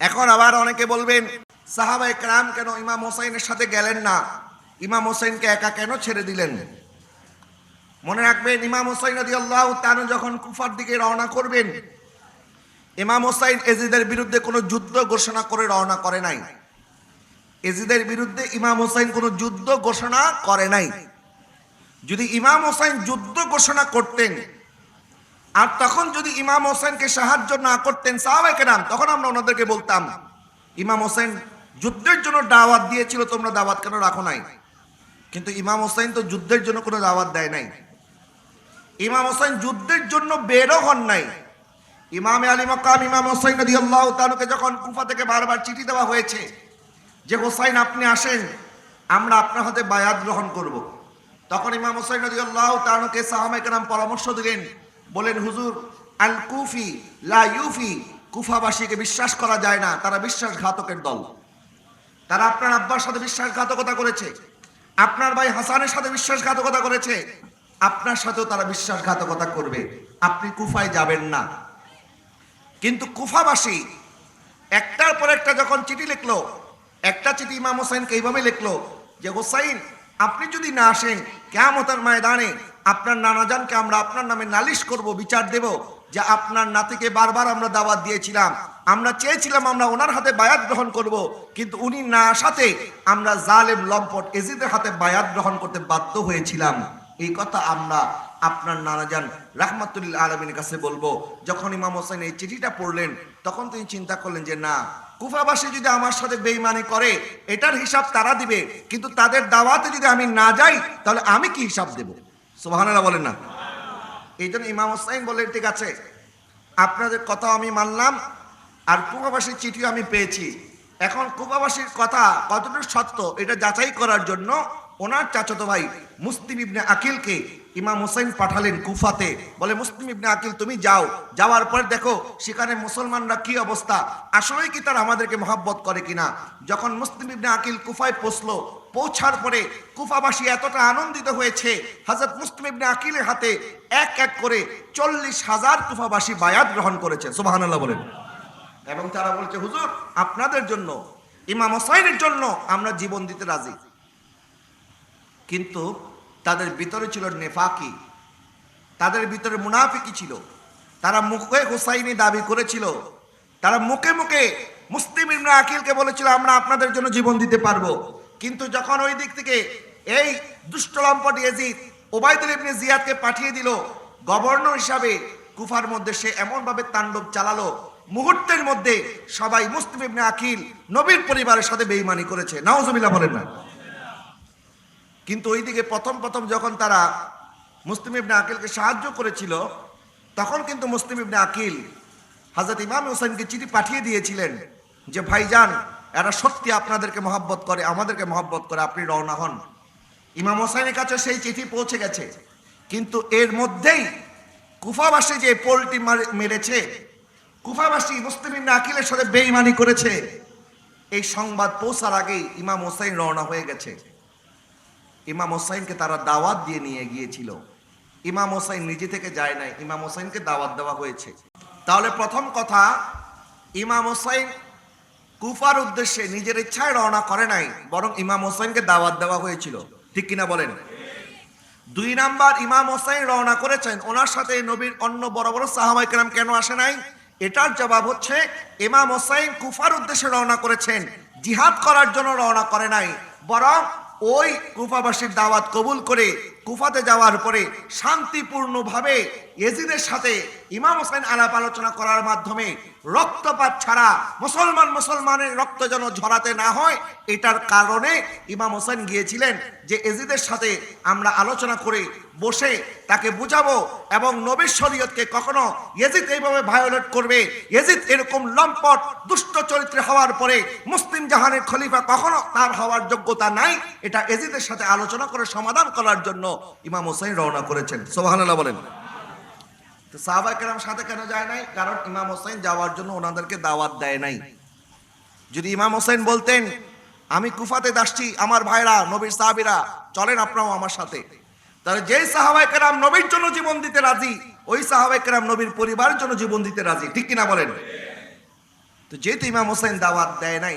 এখন আবার অনেকে বলবেন সাহাবা একরাম কেন ইমাম হোসাইনের সাথে গেলেন না? ইমাম হোসাইনকে একা কেন ছেড়ে দিলেন? মনে রাখবেন, ইমাম হোসাইন নদী আল্লাহ তানু যখন কুফার দিকে রওনা করবেন, ইমাম হোসাইন এজিদের বিরুদ্ধে কোনো যুদ্ধ ঘোষণা করে রওনা করে নাই। এজিদের বিরুদ্ধে ইমাম হোসাইন কোনো যুদ্ধ ঘোষণা করে নাই। যদি ইমাম হোসাইন যুদ্ধ ঘোষণা করতেন আর তখন যদি ইমাম হোসেনকে সাহায্য না করতেন সাহাবাই কেরাম, তখন আমরা ওনাদেরকে বলতাম, ইমাম হোসেন, যুদ্ধের জন্য দাওয়াত দিয়েছিল, তোমরা দাওয়াত কেন রাখো নাই? কিন্তু ইমাম হোসেন তো যুদ্ধের জন্য কোনো দাওয়াত দেয় নাই। ইমাম হোসেন যুদ্ধের জন্য বেরো হন নাই। ইমামে আলী মকাম ইমাম হোসেন নদী আল্লাহ তানুকে যখন কুফা থেকে বারবার চিঠি দেওয়া হয়েছে যে হোসাইন আপনি আসেন, আমরা আপনার হাতে বায়াত গ্রহণ করব। তখন ইমাম হোসাইন নদী আল্লাহ তানুকে সাহামাই কেরাম পরামর্শ দিলেন বলেন, হুজুর, আল কুফি, লা ইউফি। কুফাবাসীকে বিশ্বাস করা যায় না, তারা বিশ্বাসঘাতকের দল। তারা আপনার আব্বার সাথে বিশ্বাসঘাতকতা করেছে, আপনার ভাই হাসানের সাথে বিশ্বাসঘাতকতা করেছে, আপনার সাথেও তারা বিশ্বাসঘাতকতা করবে। আপনি কুফায় যাবেন না। কিন্তু কুফাবাসী একটার পর একটা যখন চিঠি লিখলো, একটা চিঠি ইমাম হোসাইনকে এইভাবে লিখলো যে, হোসাইন, আপনি যদি না আসেন কেমতার ময়দানে আপনার নানাজানকে আমরা আপনার নামে নালিশ করব, বিচার দেব যে আপনার নাতিকে বারবার আমরা দাওয়াত দিয়েছিলাম। আমরা চেয়েছিলাম আমরা ওনার হাতে বায়াত গ্রহণ করব, কিন্তু উনি না আসাতে আমরা জালেম লম্পট এজিদের হাতে বায়াত গ্রহণ করতে বাধ্য হয়েছিলাম। এই কথা আমরা আপনার নানাজান রাহমাতুল্লাহ আলমিনের কাছে বলব। যখন ইমাম হোসেন এই চিঠিটা পড়লেন, তখন তিনি চিন্তা করলেন যে, না, কুফাবাসী যদি আমার সাথে বেইমানি করে, এটার হিসাব তারা দিবে, কিন্তু তাদের দাওয়াতে যদি আমি না যাই, তাহলে আমি কি হিসাব দেব? সুবহানাল্লাহ বলেন না। এই জন্য ইমাম হোসাইন বলেন, ঠিক আছে, আপনাদের কথা আমি মানলাম আর কুবাবাসীর চিঠিও আমি পেয়েছি। এখন কুবাবাসীর কথা কতটুকু সত্য, এটা যাচাই করার জন্য ওনার চাচাতো ভাই মুসলিম ইবনে আকিলকে ইমাম হোসেন পাঠালেন কুফাতে। বলে, মুসলিম ইবনে আকিল, তুমি যাও। যাওয়ার পর দেখো, সেখানে মুসলমানরা কি অবস্থা? আসলেই কি তারা আমাদেরকে মহাব্বত করে কিনা? যখন মুসলিম ইবনে আকিল কুফায় পৌঁছলো, পৌঁছার পরে কুফাবাসী এতটা আনন্দিত হয়েছে হজরত মুসলিম ইবনে আকিলের হাতে এক এক করে চল্লিশ হাজার কুফাবাসী বায়াত গ্রহণ করেছে। সুবহানাল্লাহ বলেন। এবং তারা বলছে, হুজুর, আপনাদের জন্য, ইমাম হোসাইনের জন্য আমরা জীবন দিতে রাজি। কিন্তু তাদের ভিতরে ছিল নেফাকি, তাদের ভিতরে মুনাফিকি ছিল। তারা মুখে হোসাইনি দাবি করেছিল। তারা মুখে মুখে মুসলিম ইবনে আকিলকে বলেছিল, আমরা আপনাদের জন্য জীবন দিতে পারব। কিন্তু যখন ওই দিক থেকে এই দুষ্ট লম্পট এজিদ ওবায়দুল ইবনে জিয়াদকে পাঠিয়ে দিল, গভর্নর হিসাবে কুফার মধ্যে সে এমনভাবে তাণ্ডব চালালো, মুহূর্তের মধ্যে সবাই মুসলিম ইবনে আকিল নবীর পরিবারের সাথে বেইমানি করেছে। নাউজুবিল্লাহ বলেন না। কিন্তু ওইদিকে প্রথম প্রথম যখন তারা মুসলিম ইবনে আকিলকে সাহায্য করেছিল, তখন কিন্তু মুসলিম ইবনে আকিল হাজরত ইমাম হোসেনকে চিঠি পাঠিয়ে দিয়েছিলেন যে, ভাইজান, এরা সত্যি আপনাদেরকে মহাব্বত করে, আমাদেরকে মহাব্বত করে, আপনি রওনা হন। ইমাম হোসেনের কাছে সেই চিঠি পৌঁছে গেছে। কিন্তু এর মধ্যেই কুফাবাসী যে পোলটি মার- মেরেছে, কুফাবাসী মুসলিম ইবনে আকিলের সাথে বেইমানি করেছে, এই সংবাদ পৌঁছার আগেই ইমাম হোসেন রওনা হয়ে গেছে। ইমাম হোসাইনকে তারা দাওয়াত দিয়ে নিয়ে গিয়েছিল। ইমাম হোসাইন নিজে থেকে যায় নাই, ইমাম হোসাইনকে দাওয়াত দেওয়া হয়েছে। তাহলে প্রথম কথা, ইমাম হোসাইন কুফার উদ্দেশ্যে নিজের ইচ্ছায় রওনা করে নাই, বরং ইমাম হোসাইনকে দাওয়াত দেওয়া হয়েছিল। ঠিক কিনা বলেন? দুই নাম্বার, ইমাম হোসাইন রওনা করেছেন, ওনার সাথে নবীর অন্য বড় বড় সাহাবাই কেরাম কেন আসে নাই? এটার জবাব হচ্ছে, ইমাম হোসাইন কুফার উদ্দেশ্যে রওনা করেছেন, জিহাদ করার জন্য রওনা করে নাই, বরং ওই কুফাবাসীর দাওয়াত কবুল করে কুফাতে যাওয়ার পরে শান্তিপূর্ণভাবে এজিদের সাথে ইমাম হোসেন আলাপ আলোচনা করার মাধ্যমে রক্তপাত ছাড়া মুসলমান মুসলমানের রক্ত যেন ঝরাতে না হয়, এটার কারণে ইমাম হোসেন গিয়েছিলেন যে এজিদের সাথে আমরা আলোচনা করে বসে তাকে বুঝাবো এবং নবীর শরীয়তকে কখনো এজিদ এইভাবে ভায়োলেট করবে। এজিদ এরকম লম্পট, দুষ্ট চরিত্রে হওয়ার পরে মুসলিম জাহানের খলিফা কখনো তার হওয়ার যোগ্যতা নাই, এটা এজিদের সাথে আলোচনা করে সমাধান করার জন্য ইমাম হোসেন রওনা করেছেন। সোহানাল্লাহ বলেন। তো সাহাবা কেরাম সাথে কেন যায় নাই? কারণ ইমাম হোসেন যাওয়ার জন্য ওনাদেরকে দাওয়াত দেয় নাই। যদি ইমাম হোসেন বলতেন, আমি কুফাতে যাচ্ছি আমার ভাইরা, নবীর সাহাবিরা, চলেন আপনারাও আমার সাথে। তাহলে যেই সাহাবাই কেরাম নবীর জন্য জীবন দিতে রাজি, ওই সাহাবাই কেরাম নবীর পরিবারের জন্য জীবন দিতে রাজি। ঠিক কিনা বলেন? তো যেহেতু ইমাম হোসেন দাওয়াত দেয় নাই,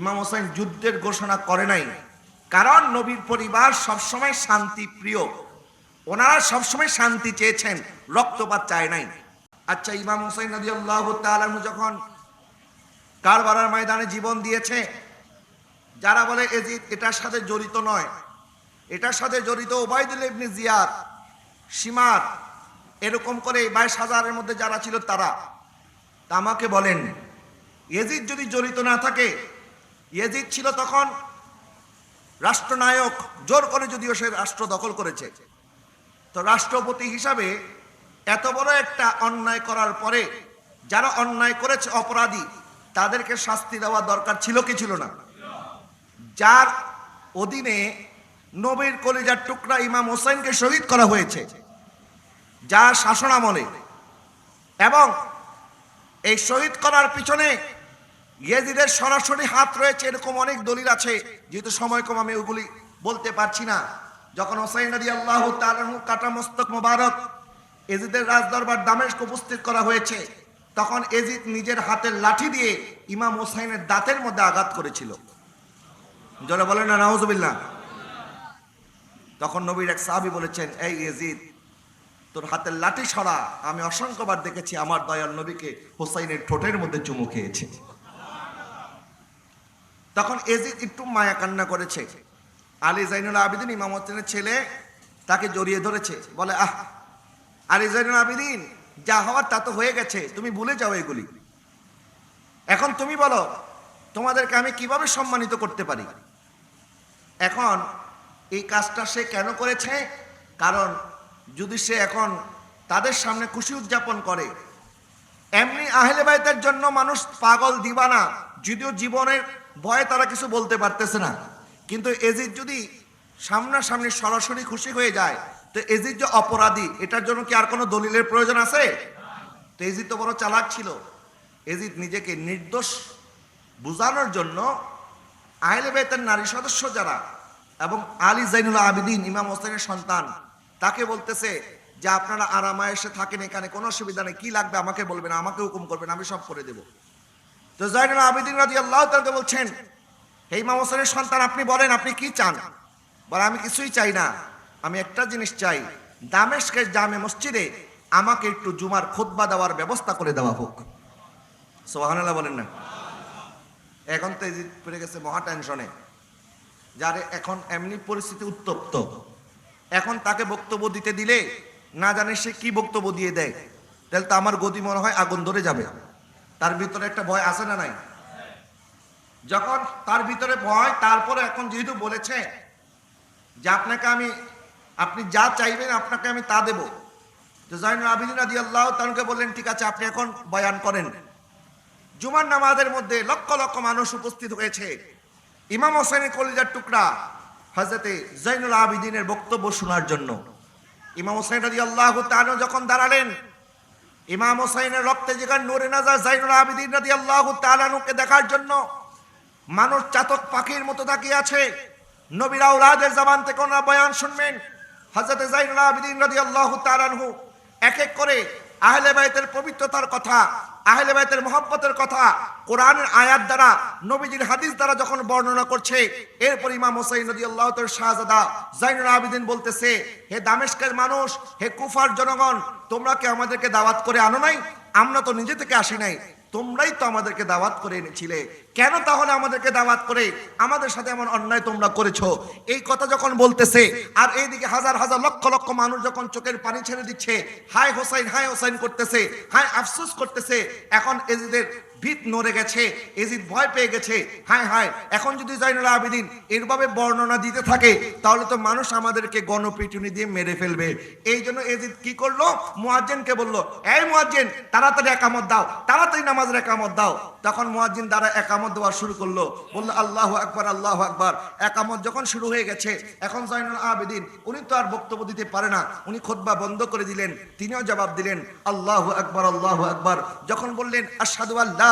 ইমাম হোসেন যুদ্ধের ঘোষণা করে নাই কারণ নবীর পরিবার সবসময় শান্তি প্রিয়। ওনারা সবসময় শান্তি চেয়েছেন, রক্তপাত চায় নাই। আচ্ছা ইমাম হোসেন নদী আল্লাহ তালু যখন কারবারার ময়দানে জীবন দিয়েছে, যারা বলে, এজিদ, এটার সাথে জড়িত নয়। এটার সাথে জড়িত ওবায়দুল ইবনে জিয়াদ, সীমার, এরকম করে বাইশ হাজারের মধ্যে যারা ছিল তারা। তা আমাকে বলেন এজিদ যদি জড়িত না থাকে ইয়েজিদ ছিল তখন রাষ্ট্রনায়ক জোর করে যদিও সে রাষ্ট্র দখল করেছে, তো রাষ্ট্রপতি হিসাবে এত বড় একটা অন্যায় করার পরে যারা অন্যায় করেছে অপরাধী, তাদেরকে শাস্তি দেওয়া দরকার ছিল কি ছিল না? যার অধীনে নবীর কলিজার টুকরা ইমাম হোসেনকে শহীদ করা হয়েছে, যার শাসনামলে এবং এই শহীদ করার পিছনে ইয়েজিদের সরাসরি হাত রয়েছে, এরকম অনেক দলিল আছে, যেহেতু সময় কম, আমি ওগুলি বলতে পারছি না। যখন হোসাইন নদী আল্লাহ তালু কাটা মস্তক মোবারক এজিদের রাজদরবার দামেশক উপস্থিত করা হয়েছে, তখন এজিদ নিজের হাতের লাঠি দিয়ে ইমাম হোসাইনের দাঁতের মধ্যে আঘাত করেছিল। যারা বলেন না, নাউজুবিল্লাহ। তখন নবীর এক সাহাবি বলেছেন, এই এজিদ তোর হাতের লাঠি সরা, আমি অসংখ্যবার দেখেছি, আমার দয়াল নবীকে হোসাইনের ঠোঁটের মধ্যে চুমু খেয়েছে। তখন এজিদ একটু মায়া কান্না করেছে। আলী জাইনুল আবিদিন ইমাম হোসেনের ছেলে তাকে জড়িয়ে ধরেছে। বলে, আহ, আলী জাইনুল আবিদিন, যা হওয়ার তা তো হয়ে গেছে, তুমি ভুলে যাও এগুলি। এখন তুমি বলো, তোমাদেরকে আমি কীভাবে সম্মানিত করতে পারি? এখন এই কাজটা সে কেন করেছে? কারণ যদি সে এখন তাদের সামনে খুশি উদযাপন করে, এমনি আহলে বাইতের জন্য মানুষ পাগল দিবানা, যদিও জীবনের ভয়ে তারা কিছু বলতে পারতেছে না। কিন্তু এজিদ যদি সামনাসামনি সরাসরি খুশি হয়ে যায়, তো এজিদ যে অপরাধী, এটার জন্য কি আর কোনো দলিলের প্রয়োজন আছে? তো এজিদ তো বড় চালাক ছিল। এজিদ নিজেকে নির্দোষ বুঝানোর জন্য আহলে বাইতের নারী সদস্য যারা এবং আলী জাইনুল আবিদিন, ইমাম হোসেনের সন্তান, তাকে বলতেছে যে আপনারা আরামায়েসে থাকেন, এখানে কোনো অসুবিধা নেই, কি লাগবে আমাকে বলবেন, আমাকে হুকুম করবেন, আমি সব করে দেব। তো জাইনুল আবিদিন রাজি আল্লাহ তাকে বলছেন, হে ইমাম হোসেনের সন্তান, আপনি বলেন, আপনি কি চান? বলে, আমি কিছুই চাই না। আমি একটা জিনিস চাই দামেশকের জামে মসজিদে আমাকে একটু জুমার খোদবা দেওয়ার ব্যবস্থা করে দেওয়া হোক। সোহানাল্লাহ বলেন না। এখন তো পড়ে গেছে মহা টেনশনে, যার এখন এমনি পরিস্থিতি উত্তপ্ত। এখন তাকে বক্তব্য দিতে দিলে, না জানে সে কি বক্তব্য দিয়ে দেয়। তাহলে তো আমার গতি মনে হয় আগুন ধরে যাবে। তার ভিতরে একটা ভয় আছে না নাই? যখন তার ভিতরে ভয়, তারপরে এখন যেহেতু বলেছে যে আপনাকে আমি, আপনি যা চাইবেন আপনাকে আমি তা দেব। তো জাইনুল আবিদিন আদি আল্লাহ তাকে বললেন, ঠিক আছে, আপনি এখন বয়ান করেন। জুমার নামাজের মধ্যে লক্ষ লক্ষ মানুষ উপস্থিত হয়েছে। ইমাম হোসেনের কলিজার টুকরা হজরতে জৈনুল আবিদিনের বক্তব্য শোনার জন্য। ইমাম হোসেন রাজি আল্লাহ যখন দাঁড়ালেন ইমাম হোসাইনের রক্তে যেখানে নুরে নাজার, জাইনুল আবিদিন রাজি আল্লাহ তালানুকে দেখার জন্য মানুষ চাতক পাখির মতো তাকিয়ে আছে। নবীরা উলাদের জবান থেকে ওনারা বয়ান শুনবেন। হজরতে জাইনুল আবিদিন রাজি আল্লাহ তালানহু এক এক করে আহলে বাইতের পবিত্রতার কথা আহলে বাইতের মহব্বতের কথা কোরআনের আয়াত দ্বারা, নবীজির হাদিস দ্বারা যখন বর্ণনা করছে, এরপর ইমাম হোসাইন নদী আল্লাহ শাহজাদা জাইনুল আবিদিন বলতেছে, হে দামেশকের মানুষ, হে কুফার জনগণ, তোমরা কি আমাদেরকে দাওয়াত করে আনো নাই? আমরা তো নিজে থেকে আসি নাই। তোমরাই তো আমাদেরকে দাওয়াত করে এনেছিলে। কেন তাহলে আমাদেরকে দাওয়াত করে? আমাদের সাথে এমন অন্যায় তোমরা করেছ। এই কথা যখন বলতেছে, আর এইদিকে হাজার হাজার লক্ষ লক্ষ মানুষ যখন চোখের পানি ছেড়ে দিচ্ছে, হায় হোসাইন হায় হোসাইন করতেছে, হায় আফসোস করতেছে, এখন এজিদের ভিত নড়ে গেছে, এজিদ ভয় পেয়ে গেছে। হাই হায়, এখন যদি জাইনুল আবেদিন এরভাবে বর্ণনা দিতে থাকে, তাহলে তো মানুষ আমাদেরকে গণপিটুনি দিয়ে মেরে ফেলবে। এই জন্য এজিদ কি করল? মুয়াজ্জিনকে বলল, এই মুয়াজ্জিন, তাড়াতাড়ি একামত দাও, তাড়াতাড়ি নামাজের একামত দাও। তখন মুয়াজ্জিন দ্বারা একামত দেওয়া শুরু করল। বলল, আল্লাহ আকবার আল্লাহ আকবার। একামত যখন শুরু হয়ে গেছে, এখন জাইনুল আবেদিন, উনি তো আর বক্তব্য দিতে পারে না। উনি খোদবা বন্ধ করে দিলেন, তিনিও জবাব দিলেন, আল্লাহ আকবার আল্লাহ আকবার। যখন বললেন আসাদু আল্লাহ